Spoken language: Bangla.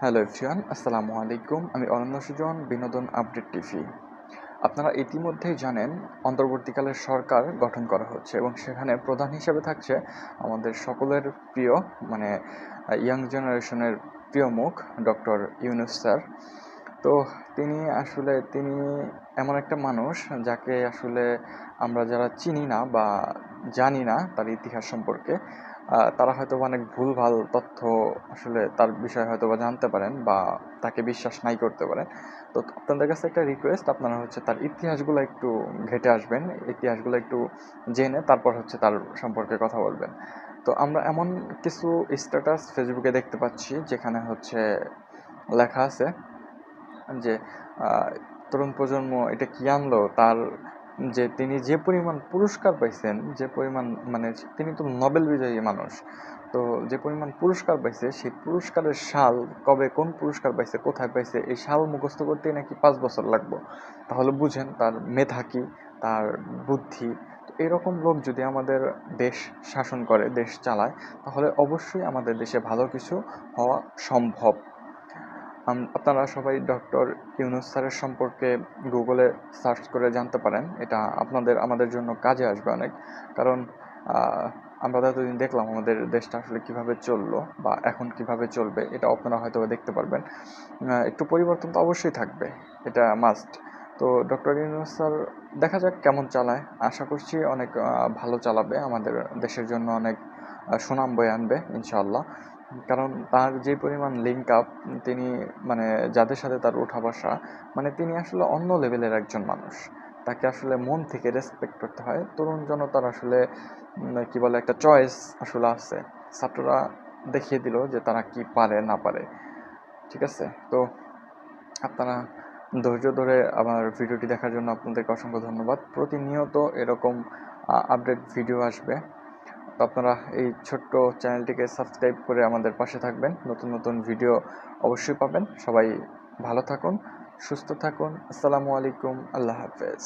হ্যালো এভরিওয়ান, আসসালামু আলাইকুম। আমি অনন্য সুজন, বিনোদন আপডেট টিভি। আপনারা ইতিমধ্যেই জানেন অন্তর্বর্তীকালের সরকার গঠন করা হচ্ছে এবং সেখানে প্রধান হিসেবে থাকছে আমাদের সকলের প্রিয় মানে ইয়াং জেনারেশনের প্রিয় মুখ, ডক্টর ইউনুস স্যার। তো তিনি আসলে, তিনি এমন একটা মানুষ যাকে আসলে আমরা যারা চিনি না বা জানি না তার ইতিহাস সম্পর্কে তারা হয়তো অনেক ভুল ভুলভাল তথ্য আসলে তার বিষয়ে হয়তো বা জানতে পারেন বা তাকে বিশ্বাস নাই করতে পারেন। তো আপনাদের কাছে একটা রিকোয়েস্ট আপনারা হচ্ছে তার ইতিহাসগুলো একটু ঘেটে আসবেন, ইতিহাসগুলো একটু জেনে তারপর হচ্ছে তার সম্পর্কে কথা বলবেন। তো আমরা এমন কিছু স্ট্যাটাস ফেসবুকে দেখতে পাচ্ছি, যেখানে হচ্ছে লেখা আছে যে তরুণ প্রজন্ম এটা কি আনলো, তার যে তিনি যে পরিমাণ পুরস্কার পাইছেন, যে পরিমাণ মানে তিনি তো নোবেল বিজয়ী মানুষ, তো যে পরিমাণ পুরস্কার পাইছে, সেই পুরস্কারের সাল কবে কোন পুরস্কার পাইছে, কোথায় পাইছে, এই সাল মুখস্থ করতেই নাকি পাঁচ বছর লাগবে? তাহলে বুঝেন তার মেধা কি, তার বুদ্ধি। এরকম লোক যদি আমাদের দেশ শাসন করে, দেশ চালায়, তাহলে অবশ্যই আমাদের দেশে ভালো কিছু হওয়া সম্ভব। আপনারা সবাই ডক্টর ইউনুস স্যারের সম্পর্কে গুগলে সার্চ করে জানতে পারেন। এটা আপনাদের, আমাদের জন্য কাজে আসবে অনেক। কারণ আমরা এতদিন দেখলাম আমাদের দেশটা আসলে কীভাবে চলল বা এখন কীভাবে চলবে, এটা আপনারা হয়তো দেখতে পারবেন। একটু পরিবর্তন তো অবশ্যই থাকবে, এটা মাস্ট তো ডক্টর ইউনুস স্যার, দেখা যাক কেমন চালায়। আশা করছি অনেক ভালো চালাবে। আমাদের দেশের জন্য অনেক সুনাম বয়ে আনবে, ইনশাআল্লাহ। কারণ তার যে পরিমাণ লিঙ্ক আপ তিনি মানে যাদের সাথে তার ওঠা বসা মানে তিনি আসলে অন্য লেভেলের একজন মানুষ। তাকে আসলে মন থেকে রেসপেক্ট করতে হয়। তরুণ জনতার আসলে কি বলে, একটা চয়েস আসলে আছে। ছাত্ররা দেখিয়ে দিল যে তারা কি পারে, না পারে। ঠিক আছে? তো আপনারা ধৈর্য ধরে আমার ভিডিওটি দেখার জন্য আপনাদেরকে অসংখ্য ধন্যবাদ। প্রতিনিয়ত এরকম আপডেট ভিডিও আসবে। তো আপনারা এই ছোট্ট চ্যানেলটিকে সাবস্ক্রাইব করে আমাদের পাশে থাকবেন। নতুন নতুন ভিডিও অবশ্যই পাবেন। সবাই ভালো থাকুন, সুস্থ থাকুন। আসসালামু আলাইকুম। আল্লাহ হাফেজ।